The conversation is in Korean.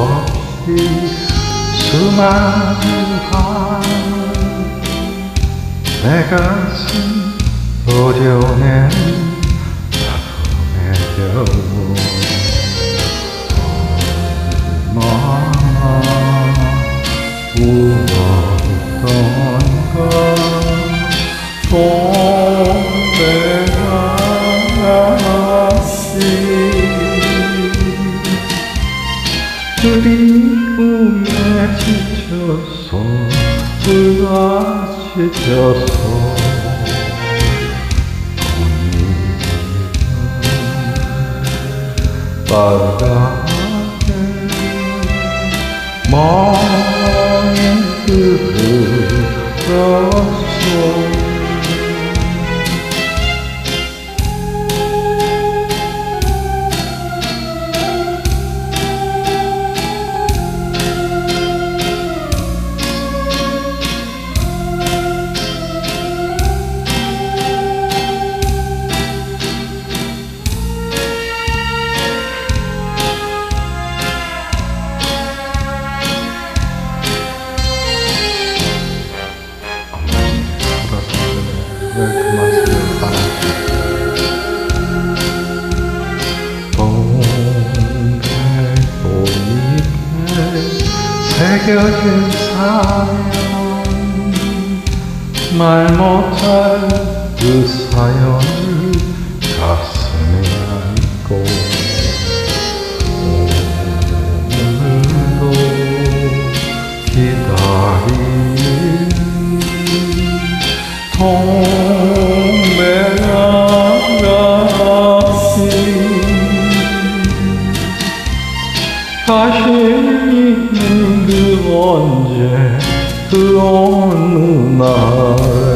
없이 수많은 밤내 가슴 노려낸 아픔의 겨울 울어 그리움에 지쳐서 불가시져서 빨갛게 멍이 들 새겨진 사연 말 못할 그 사연을 가슴에 안고 오늘도 기다린 동백아가씨 다시는 그 언제 그 어느 날